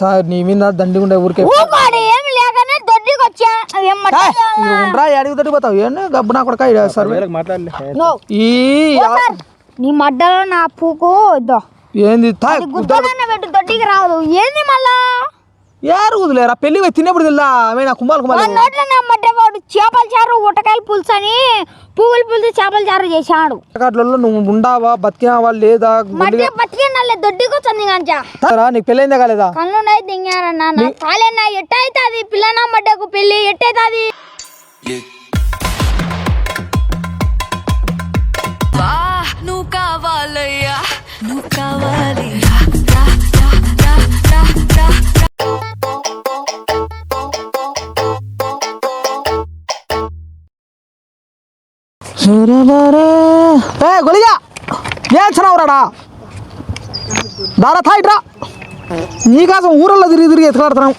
Sir నీ మీద దండి ఉండే ఊరికే ఊకోడు ఏం లేకనే దొడ్డికి వచ్చా. ఏం మట్టి ఉండరా అడిగి పోతావు. ఏంటి గబ్బు నా కొడక సార్ వేలకు మాట్లాడలే. నో. ఈ నీ మడ్డలో నా పూకు ఏంది పెట్టు దొడ్డికి రాదు. ఏంది మళ్ళా? యారు కుదులేరా పెళ్ళి పోయి తినేప్పుడు తిల్లా నా కుంభాలు కుంభాలు వాడి నోట్లో నా మడ్డవాడు చేపల చారు ఉటకాయలు పులుసు అని పువ్వులు పులుసు చేపల చారు చేశాడు కాట్లలో నువ్వు ఉండావా బతికినావా లేదా మధ్య బతికిండాలి దొడ్డికి వచ్చింది కంచా తారా, నీకు పెళ్ళైందా కాలేదా కళ్ళు దింగారన్న నా కాలేనా ఎట్టయితుంది పిల్లనా మడ్డకు పెళ్ళి ఎట్టయితుంది వా ఏ గొలిగా ఏం చనవరాడా దారా థాయిట్రా నీకోసం ఊరల్లో తిరిగి తిరిగి ఎత్తులాడుతున్నాం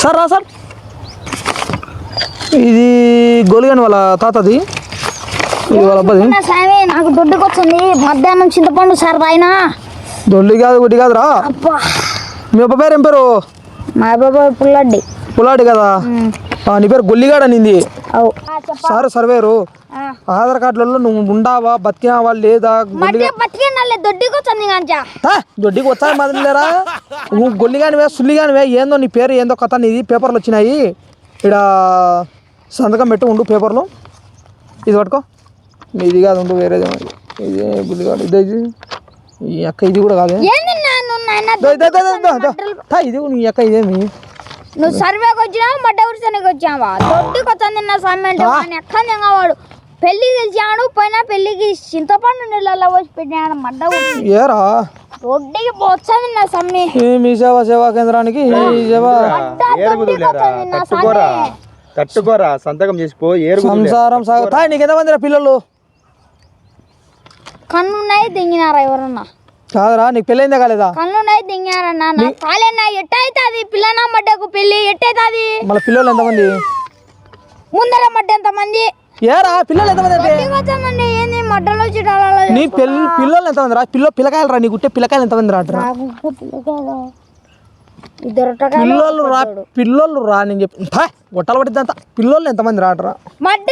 సార్ రా సార్ ఇది గొలిగాని వాళ్ళ తాతది ఇది వాళ్ళ అబ్బది నాకు దొడ్డుకు వచ్చింది మధ్యాహ్నం చింతపండు సార్ ఆయన దొల్లి కాదు గుడ్డి కాదురా మీ అబ్బ పేరు ఏం పేరు? మా బాబాయ్ పుల్లడ్డి. పులాడి కదా? ఆ, నీ పేరు గొల్లిగాడ నింది అవు. Sir surveyor. ఆధార్ కార్డులలో నువ్వు ఉండావా బతికినావా లేదా? దొడ్డికి వచ్చాయి మాదిరిలేరా నువ్వు గొల్లిగానివే సుల్లిగానివే ఏందో నీ పేరు ఏందో కథ నీది పేపర్లు వచ్చినాయి. ఇక్కడ సంతకం పెట్టు ఉండు పేపర్లో. ఇది పట్టుకో. ఇది కాదు ఉండు వేరేది ఇది. గుల్లిగాడు ఇదే ఇది. ఈ అక్క ఇది కూడా కాదే. ఇది నీ అక్క ఇదేమి? నువ్వు సర్వేకి వచ్చినావా? మడ్డ ఉడిసానికి వచ్చావా? దొడ్డికి వచ్చింది నా స్వామి అంటే వాడిని ఎక్కడ వాడు పెళ్ళి గెలిచాడు పోయినా పెళ్ళికి చింతపండు నీళ్ళలో పోసి పెట్టాడు మడ్డ. ఏరా? దొడ్డికి వచ్చింది నా సమ్మి ఈ మీ సేవా సేవా కేంద్రానికి ఈ సేవా ఏరుగుదు లేరా? తట్టుకోరా? తట్టుకోరా? సంతకం చేసిపో ఏరుగుదు సంసారం సాగ తా నీకు ఎంతమంది రా పిల్లలు? కన్నున్నాయి దింగినారా ఎవరన్నా? కాదురా నీకు పెళ్ళైందా కాలేదా? కన్నున్నాయి దింగారన్నా నా కాలేనా ఎట్టయితుంది? పిల్లనా మడ్డకు పెళ్ళి ఎట్టయితుంది? మళ్ళీ పిల్లలు ఎంతమంది? ముందర మడ్డ ఎంతమంది? ఏరా పిల్లలు ఎంతమంది అంటే? ఏంది మడ్డలో చిటాలలో నీ పెళ్ళి పిల్లలు ఎంతమంది రా పిల్ల పిల్లకాయలు రా నీ గుట్టే పిల్లకాయలు ఎంతమంది రాటరా? ఇద్దరు పిల్లలు రా పిల్లలు రా నేను చెప్పి. గొట్టలు పట్టిద్దంత. పిల్లలు ఎంతమంది రాటరా? మడ్డ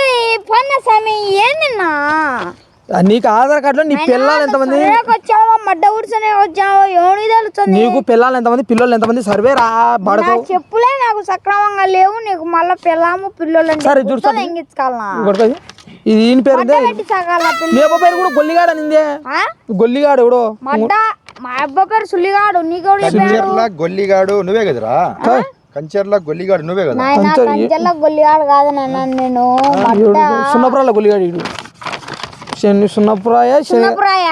పన్న స్వామి నీకు ఆధార్ కార్డులో నీ పిల్లలు ఎంతమంది? వచ్చావా? మడ్డ ఊడ్చనే వచ్చావా? ఎవరి తెలుస్తుంది? నీకు పిల్లలు ఎంతమంది? పిల్లలు ఎంతమంది? సర్వే రా పడతావు. చెప్పులే నాకు సక్రమంగా లేవు. నీకు మళ్ళా పిల్లము పిల్లలు సరే. ఎంగించుకోవాలా కొడుకు ఇది ఈయన పేరు మీ అబ్బ పేరు కూడా గొల్లిగాడు అనిందే. ఆ? గొల్లిగాడు ఎవడో? మడ్డ మా అబ్బ పేరు సుల్లిగాడు కంచర్ల గొల్లిగాడు నువ్వే కదరా? కంచర్ల గొల్లిగాడు నువ్వే కదా? గొల్లిగాడు కాదు నాన్న నేను. మడ్డ. సున్నపురాల గొల్లిగాడు శని సున్నపురాయ చిన్నపురాయ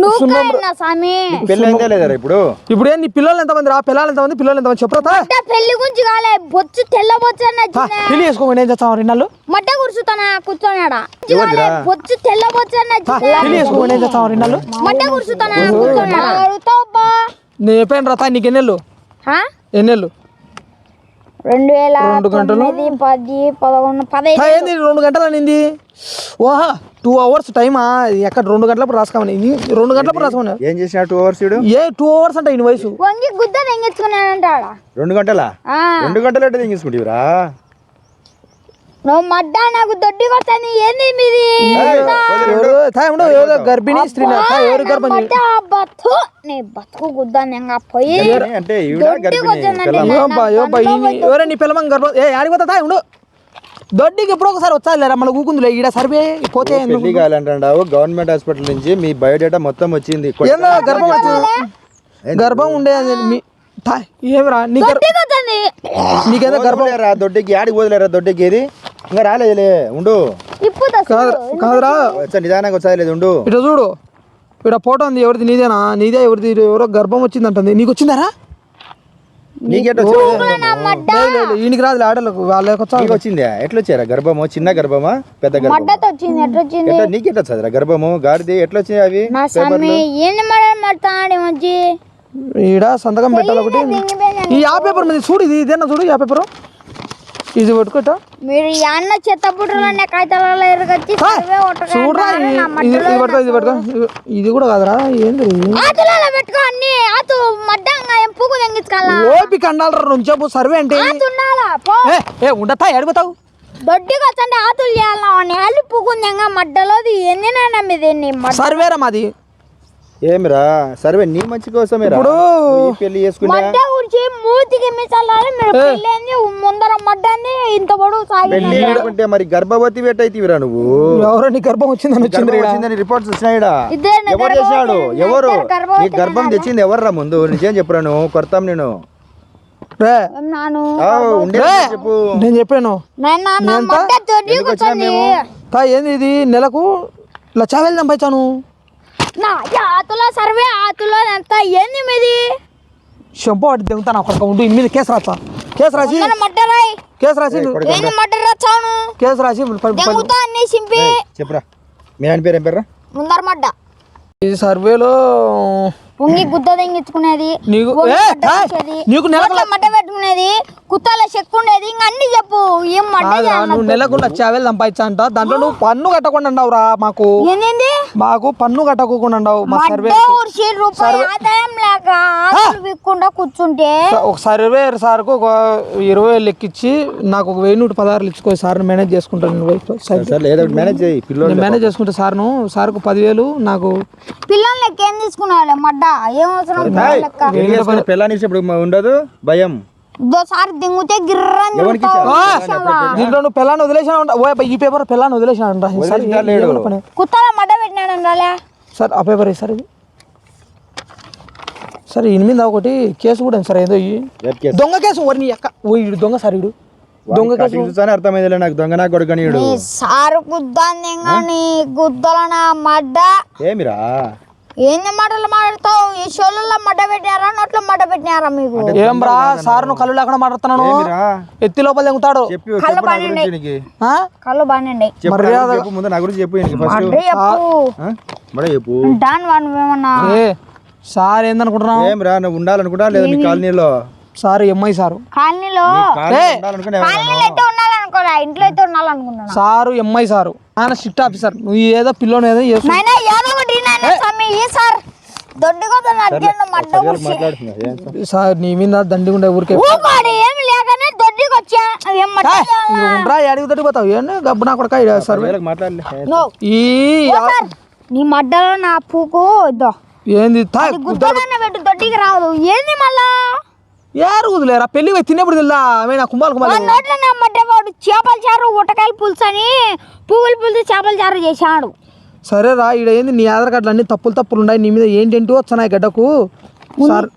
నువ్వు కాయన్న స్వామి. పెళ్ళి అయిందా లేదరా ఇప్పుడు ఇప్పుడు? ఏం నీ పిల్లలు ఎంతమంది రా? పిల్లలు ఎంతమంది? పిల్లలు ఎంతమంది? చెప్పురా పెళ్ళి గురించి కాలే. బొచ్చు తెల్ల బొచ్చు పెళ్ళి చేసుకోమని ఏం చేస్తావు రెండాళ్ళు మడ్డ కూర్చుతానా కూర్చోనాడా? బొచ్చు తెల్ల బొచ్చు పెళ్ళి చేసుకోమని ఏం చేస్తావు మడ్డ కూర్చుతానా కూర్చోనాడా? నేను చెప్పాను రా నీకు ఎన్నెళ్ళు? హా? ఎన్నెళ్ళు? రెండు వేల రెండు గంటలు? పది పదకొండు పదహైదు. ఏంది? రెండు గంటలు అనింది ఓహా. టూ అవర్స్ టైమా? ఎక్కడ రెండు గంటలప్పుడు రాసుకోమని. రెండు గంటలప్పుడు రాసుకోమని. ఏం చేసిన టూ అవర్స్ ఇడు ఏ టూ అవర్స్ అంటే ఇన్ని వయసు. వంగి గుద్ద రెండు గంటలా? ఆ, రెండు గంటలు ఎట్ట తీసుకుంటావురా నువ్వు మడ్డ నాకు దొడ్డి కొట్టని ఏంది మీది? ఎవరు? తా, ఉండు, ఎవరో గర్భిణీ స్త్రీ ఎవరు గర్భం చే- మడ్డ బతు నీ బతుకు గుద్దాను. ఇంకా పోయి అంటే ఈవిడ గర్భిణీ? వచ్చిందండి. పిల్లమ్మ. అయ్యోబ్బా, అయ్యోబ్బా, ఈ- ఎవరే నీ పిల్లమని గర్భం ఏ ఆడికి పోతా తా, ఉండు. దొడ్డికి ఎప్పుడో ఒకసారి వచ్చా లేరా మళ్ళీ ఊకుందిలే. ఈడ సర్వే పోతే? పెళ్ళి కావాలంటావు గవర్నమెంట్ హాస్పిటల్ నుంచి మీ బయోడేటా మొత్తం వచ్చింది. ఏందో గర్భం వచ్చింది గర్భం ఉండే మీ తా, ఏమిరా? నీ గర్ దొడ్డి కొట్టండి నీకేదో గర్భం వదిలేరా దొడ్డికి? ఆడికి వదిలేరా దొడ్డికి? ఏది? ఇంకా రాలేదులే ఉండు. ఇప్పుడు కాదు కాదురా. వచ్చా నిదానంగా వచ్చాలేదు ఉండు. ఇటు చూడు. ఇక్కడ ఫోటో ఉంది ఎవరిది నీదేనా? నీదే ఎవరిది? ఎవరో గర్భం వచ్చిందంటుంది. నీకు వచ్చిందారా నీకెట్ వచ్చింది లేదు, లేదు, ఈయనకి రాదు ఆడలకు వాళ్ళకి వచ్చిందా? ఎట్లా వచ్చారా గర్భము? చిన్న గర్భమా? పెద్ద వచ్చింది వచ్చింది ఎట్లా? నీకెట్లా వచ్చారా గర్భము గాడిది ఎట్లా వచ్చాయి అవి ఈడ సంతకం పెట్టాలి ఒకటి. ఈ ఆ పేపర్ మీద చూడు ఇది ఇదేనా చూడు ఈ ఆ పేపర్? ఇది పట్టుకోట? మీరు ఈ అన్న చెత్త బుట్టలోనే కాగితాలలో ఎరగచ్చి సర్వే చూడరా ఒట్టగా ఇది. పట్టుకో ఇది పట్టుకో. ఇది- కూడా కాదురా ఏంది? ఆతులలో పెట్టుకో అన్ని ఆతు మడ్డంగా ఏం పువ్వు తెంగించుకోవాలా? ఓపిక అన్నారా రెండు చెప్పు సర్వే అంటే ఏంది? ఆతు ఉండాలా? పో. ఏ ఏ ఉండతా ఎడుగుతావు దొడ్డికి వచ్చండి ఆతులు చేయాలా? నేళ్ళు పువ్వుందంగా మడ్డలోది ఎన్ని నాన్న మీద ఎన్ని మడ్డ? సర్వేరా మాది. ఏమిరా? సర్వే నీ మంచి కోసమేరా? ఇప్పుడు పెళ్ళి చేసుకున్నా? గురించి మూతికి మిసాలి మీరు పెళ్ళేంది ముందర మడ్డని ఇంత పొడుగు సాగి పెళ్ళి అనుకుంటే మరి గర్భవతి పెట్టయితీవిరా నువ్వు? ఎవరో నీ గర్భం వచ్చిందని వచ్చింది వచ్చిందని రిపోర్ట్స్ వచ్చినాయిడా? ఎవరు చేసినాడు ఎవరు? నీ గర్భం తెచ్చింది ఎవర్రా ముందు? నిజం చెప్పురాను కొడతాం నేను. రే. నాను? చెప్పాను. ఏంది ఇది? నెలకు లచ్చా వేలు సంపాదించాను. నా ఆతుల సర్వే ఆతులో ఎంత? ఏంది మీది? వాటి దిగుతాను అక్కడ ఉండు మీద కేసు రాస్తా. కేసు రాసి కేసు రాసి కేసు రాసి చెప్పురా. మీ ఆయన పేరు ఏం పేర్రా? ముందర మడ్డ. ఈ సర్వేలో పొంగి గుద్ద తెంగించుకునేది నీకు మడ్డ పెట్టుకునేది కుత్తాల చెక్కు ఉండేది ఇంకా అన్ని చెప్పు. ఏం మడ్డ నువ్వు నెలకు లచ్చా వేలు సంపాదించా అంట దాంట్లో నువ్వు పన్ను కట్టకుండా ఉండవురా మాకు. ఏంది మాకు పన్ను కట్టకుండా ఉండవు మా సర్వే మడ్డ విక్కుండా కూర్చుంటే? ఒక సర్వే సార్కు ఒక ఇరవై వేలు ఎక్కిచ్చి నాకు ఒక వెయ్యి నూట పదహారులు ఇచ్చుకో సార్. మేనేజ్ చేసుకుంటాను ఒకటి మేనేజ్ పిల్లలు నేను మేనేజ్ చేసుకుంటే సార్ను సార్కు పదివేలు నాకు పిల్లలు లెక్క ఏం తీసుకున్నావులే మడ్డ? ఏం అవసరం ఇప్పుడు ఉండదు భయం. దింగితే గిర్రని. ఇచ్చావు? దీంట్లో నువ్వు పిల్లని వదిలేసా ఉంటా ఓ అబ్బాయి, ఈ పేపర్ పిల్లని వదిలేసినా? కుత్తాల మడ్డ పెట్టినాడు సార్ ఆ పేపర్ సార్ ఇది? సార్ ఎనిమిది ఒకటి కేసు కూడా ఉంది సార్ ఏదో ఈ. దొంగ కేసు ఓరి నీ అక్క. ఓ ఈడు దొంగ సార్ ఈడు. దొంగ కేసు చూసానే అర్థమైందిలే నాకు దొంగ నా కొడుకు అని ఈడు. నీ సారు గుద్దాన్ని నీ గుద్దల నా మడ్డ. ఏమిరా ఏంది మడ్డలు మాడతావు ఈ షోళ్ళలో మడ్డ పెట్టినారా? నోట్లో మడ్డ పెట్టినారా మీకు? ఏం రా సార్ నువ్వు కళ్ళు లేకుండా మాట్లాడుతున్నాను. ఏమిరా ఎత్తి లోపల తెంగుతాడు. చెప్పి చెప్పు నా గురించి నీకు ఆ? కళ్ళు బాగానండి చెప్పు నా గురించి చెప్పు ముందు నా గురించి చెప్పు ఫస్ట్ చెప్పు. దాని వాడు ఏమన్నా ఏ సార్ ఏందనుకుంటున్నావు? ఏమిరా నువ్వు ఉండాలనుకుంటా లేదా మీ కాలనీలో? సార్ ఎంఐ సారు. కాలనీలో కాలనీలో అయితే ఇంట్లో అయితే ఉండాలనుకుంటున్నా సారు ఎంఐ సారు. ఆయన స్ట్రిక్ట్ ఆఫీసర్ నువ్వు ఏదో పిల్లోని ఏదో చేస్తు నాయనా ఏదో ఒకటి నాయనా స్వామి ఈ సార్? దొడ్డుగా మడ్డ ఏం సార్? నీ మీద దండి ఉండే ఊరికే ఊపాడు ఏమి లేకనే దొడ్డికి వచ్చా? ఏం మడ్డ ఉండరా ఏడికి తట్టి పోతావు? ఏంటి గబ్బు నా కొడక సార్. మాట్లాడలే. నో. ఈ నీ మడ్డలో నా పూకు ఇద్దో. ఏంది? పెట్టు దొడ్డికి రాదు. ఏంది మళ్ళా? యారు కుదలేరా పెళ్ళి పోయి తినేప్పుడు తిల్లా ఆమె నా కుంభాలు ఆ కుంభాలు నోట్లో నా మడ్డ వాడు. చేపల చారు ఉటకాయలు పులుసు అని పువ్వులు పులుసు చేపల చారు చేశాడు. సరే రా ఈడ ఏంది? నీ ఆధార్ కార్డులు అన్ని తప్పులు తప్పులు ఉన్నాయి. నీ మీద ఏంటేంటి వస్తున్నాయి గడ్డకు. సార్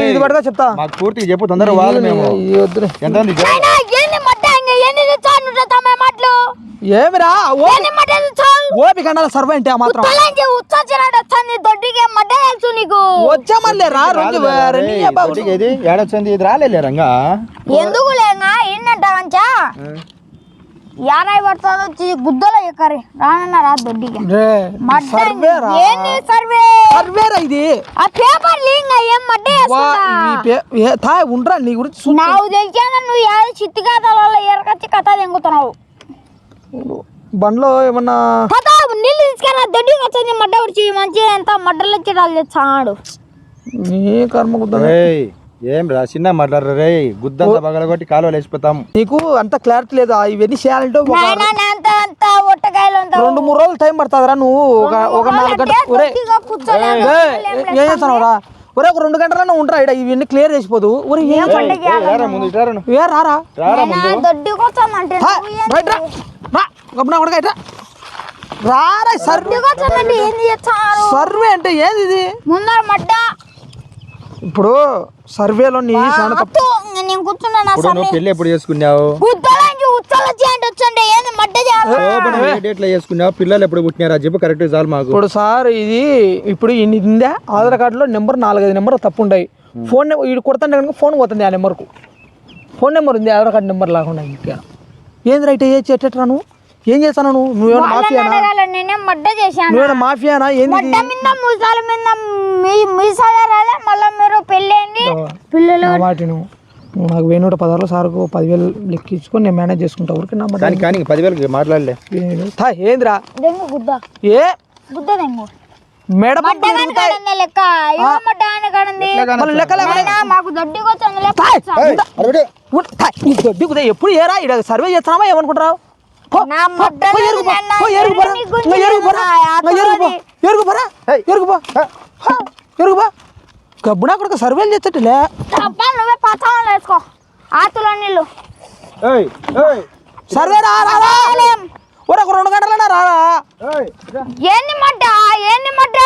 ఇది చెప్తా. పూర్తిగా చెప్పు తొందర వాళ్ళు మేము. ఏమిరా? ఓపిక అన్నాల సర్వ అంటే ఆ మాత్రం. తలంచి ఉచ్చాచినాడు వచ్చాను దొడ్డికి మడ్డ తెలుసు నీకు? వచ్చా మళ్ళీ రా రెండు రెండు ఏడొచ్చింది ఇది రాలే రంగా. ఎందుకు లేగా ఏంటంటావంచా యారాయి పడుతుంది వచ్చి గుద్దలో ఎక్కరి రానన్న రా రా ఏంది సర్వే? సర్వేరా ఇది. ఆ పేపర్ లింగ్ ఏం మడ్డ వా, వేస్తుందా ఈ పే- ఏ, తా ఉండరా నీ గురించి నాకు తెలిసాక నువ్వు ఏదో చిత్తి కథలలో ఎరకచ్చి కథ తెంగుతున్నావు. బండ్లో ఏమన్నా నీళ్ళు తీసుకురా దొడ్డికి వచ్చింది మడ్డ ఉడిచి మంచి ఎంత మడ్డలు వచ్చి వాళ్ళు చాడు నీ కర్మ ఏం రా చిన్న మాట్లాడరు రే? గుద్దంతా పగలగొట్టి కాలువలు వేసిపోతాం. నీకు అంత క్లారిటీ లేదా? ఇవన్నీ చేయాలంటే ఒక నాయన అంత అంత ఒట్టకాయలు అంత రెండు మూడు రోజులు టైం పడుతుందిరా నువ్వు. ఒక ఒక నాలుగు గంటలు ఒరే. దొడ్డిగా కూర్చోలేము. ఏయ్, ఏం చేస్తున్నావురా? ఒరే ఒక రెండు గంటలన్నా ఉంటారా ఇక్కడ ఇవన్నీ క్లియర్ చేసిపోదు. ఒరే ఏం ఏయ్, రారా ముందు ఇటు రారా నువ్వు. ఏ రారా? రారా ముందు. నాయనా, దొడ్డికి వచ్చామంటే హా, నువ్వు ఏంది? బయట రా. రా గబ్బునా కొడక ఇట్రా రారా సర్వే. ఏంది సర్వే అంటే ఏది ఇది? ముందర మడ్డ ఇప్పుడు సర్వేలో నీ చాలా తప్పు. నేను కూర్చున్నా నా ఇప్పుడు నువ్వు పెళ్ళి ఎప్పుడు చేసుకున్నావు? గుద్దలాంటి ఉచ్చలు చేయండి వచ్చండి. ఏంది మడ్డ చేయాలి? డేట్లో చేసుకున్నావు? పిల్లలు ఎప్పుడు పుట్టినారా? చెప్పు కరెక్ట్ చాలు మాకు. ఇప్పుడు సార్ ఇది ఇప్పుడు ఇన్ని ఇందా ఆధార్ కార్డులో నెంబర్ నాలుగైదు నెంబర్ తప్పు ఉంటాయి ఫోన్ నెంబర్ వీడు కొడుతుంటే కనుక ఫోన్ పోతుంది ఆ నెంబర్కు. ఫోన్ నెంబర్ ఉంది ఆధార్ కార్డు నెంబర్ లేకుండా ఇంకా. ఏంది రైట్ ఏ చెట్టరా నువ్వు? ఏం చేస్తాను నువ్వు? నువ్వేమైనా మాఫియానా? నేనే మడ్డ చేశాను. నువ్వేమైనా మాఫియానా? ఏంది ఇది? మడ్డ మీద మీసాల మీద మీ మీసాల రాలే మళ్ళీ మీరు పెళ్ళి అయింది పిల్లలు నా నువ్వు. నాకు వెయ్యి నూట పదహారులో సార్కు పదివేలు లెక్కించుకొని నేను మేనేజ్ చేసుకుంటా. ఊరికి నా కానీ పదివేలకి మాట్లాడలే. థా, ఏందిరా? దెంగు గుద్ద. ఏ? గుద్ద దెంగు. మెడ మడ్డ కాని కాడంది లెక్క? ఏమో మడ్డ కాడంది మళ్ళీ లెక్క లేకుండా నాయనా, మాకు దొడ్డికి వచ్చింది. ఉట్ థా, ఈ దొడ్డి కుదే ఎప్పుడు ఏరా? ఇక్కడ సర్వే చేస్తున్నావా? ఏమనుకుంటారావు గబ్బునా కొడుకు సర్వేలు చేస్తట్లే తప్ప నువ్వే పచ్చవాళ్ళు వేసుకో. ఆతులో నీళ్ళు. ఏయ్, ఏయ్, సర్వే రా ఒక రెండు గంటలన్నా రారా. ఏంది మడ్డ? ఏంది మడ్డ?